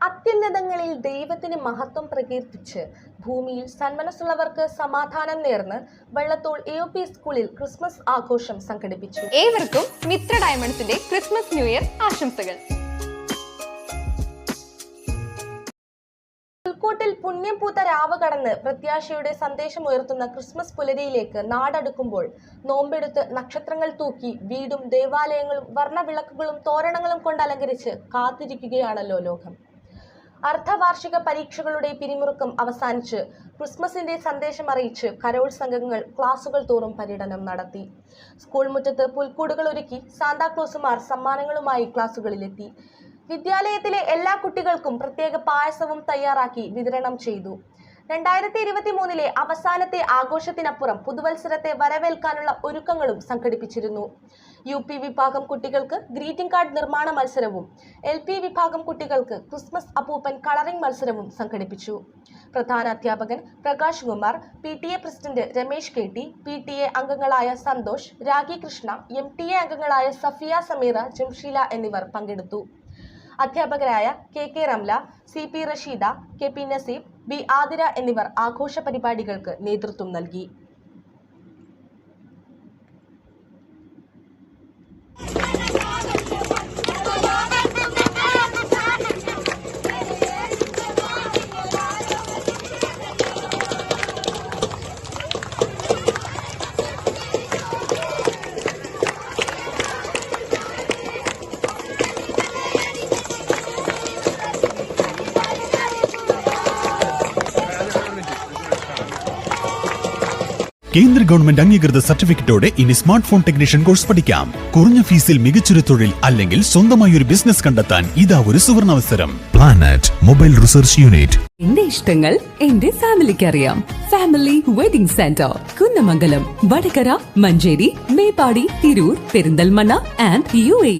അത്യുന്നതങ്ങളിൽ ദൈവത്തിന് മഹത്വം പ്രകീർത്തിച്ച് ഭൂമിയിൽ സന്മനസ്സുള്ളവർക്ക് സമാധാനം നേർന്ന് വെള്ളത്തോൾ എ ഒ പി സ്കൂളിൽ ക്രിസ്മസ് ആഘോഷം സംഘടിപ്പിച്ചു. ഏവർക്കും മിത്ര ഡയമണ്ട്സിന്റെ ക്രിസ്മസ് ന്യൂ ഇയർ ആശംസകൾ. പുൽക്കൂട്ടിൽ പുണ്യം പൂത്ത രാവ് കടന്ന് പ്രത്യാശയുടെ സന്ദേശം ഉയർത്തുന്ന ക്രിസ്മസ് പുലരിയിലേക്ക് നാടടുക്കുമ്പോൾ നോമ്പെടുത്ത് നക്ഷത്രങ്ങൾ തൂക്കി വീടും ദേവാലയങ്ങളും വർണവിളക്കുകളും തോരണങ്ങളും കൊണ്ട് അലങ്കരിച്ച് കാത്തിരിക്കുകയാണല്ലോ ലോകം. അർദ്ധവാർഷിക പരീക്ഷകളുടെ പിരിമുറുക്കം അവസാനിച്ച് ക്രിസ്മസിന്റെ സന്ദേശം അറിയിച്ച് കരോൾ സംഘങ്ങൾ ക്ലാസുകൾ തോറും പര്യടനം നടത്തി. സ്കൂൾ മുറ്റത്ത് പുൽക്കൂടുകൾ ഒരുക്കി സാന്താക്ലോസുമാർ സമ്മാനങ്ങളുമായി ക്ലാസുകളിലെത്തി. വിദ്യാലയത്തിലെ എല്ലാ കുട്ടികൾക്കും പ്രത്യേക പായസവും തയ്യാറാക്കി വിതരണം ചെയ്തു. രണ്ടായിരത്തി ഇരുപത്തി മൂന്നിലെ അവസാനത്തെ ആഘോഷത്തിനപ്പുറം പുതുവത്സരത്തെ വരവേൽക്കാനുള്ള ഒരുക്കങ്ങളും സംഘടിപ്പിച്ചിരുന്നു. യു പി വിഭാഗം കുട്ടികൾക്ക് ഗ്രീറ്റിംഗ് കാർഡ് നിർമ്മാണ മത്സരവും എൽ പി വിഭാഗം കുട്ടികൾക്ക് ക്രിസ്മസ് അപ്പൂപ്പൻ കളറിംഗ് മത്സരവും സംഘടിപ്പിച്ചു. പ്രധാന അധ്യാപകൻ Prakash Kumar P T A president Ramesh K T P T A അംഗങ്ങളായ Santhosh Ragi Krishna M T A അംഗങ്ങളായ സഫിയ സമീറ ജംഷീല എന്നിവർ പങ്കെടുത്തു. അധ്യാപകരായ K K Ramla C P Rasheeda K P Naseeb B Athira എന്നിവർ ആഘോഷ പരിപാടികൾക്ക് നേതൃത്വം നൽകി കേന്ദ്ര ഗവൺമെന്റ് അംഗീകൃത സർട്ടിഫിക്കറ്റോടെ ഇനി സ്മാർട്ട് ഫോൺ ടെക്നീഷ്യൻ കോഴ്സ് പഠിക്കാം. കുറഞ്ഞ ഫീസിൽ മികച്ചൊരു തൊഴിൽ അല്ലെങ്കിൽ സ്വന്തമായി ഒരു ബിസിനസ് കണ്ടെത്താൻ ഇതാ ഒരു സുവർണാവസരം പ്ലാനറ്റ് മൊബൈൽ റിസർച്ച് യൂണിറ്റ് എന്റെ ഇഷ്ടങ്ങൾ എന്റെ ഫാമിലിക്ക് അറിയാം family wedding centre Kunnamangalam Vadakara Manjeri Meppadi Tirur Perinthalmanna and U A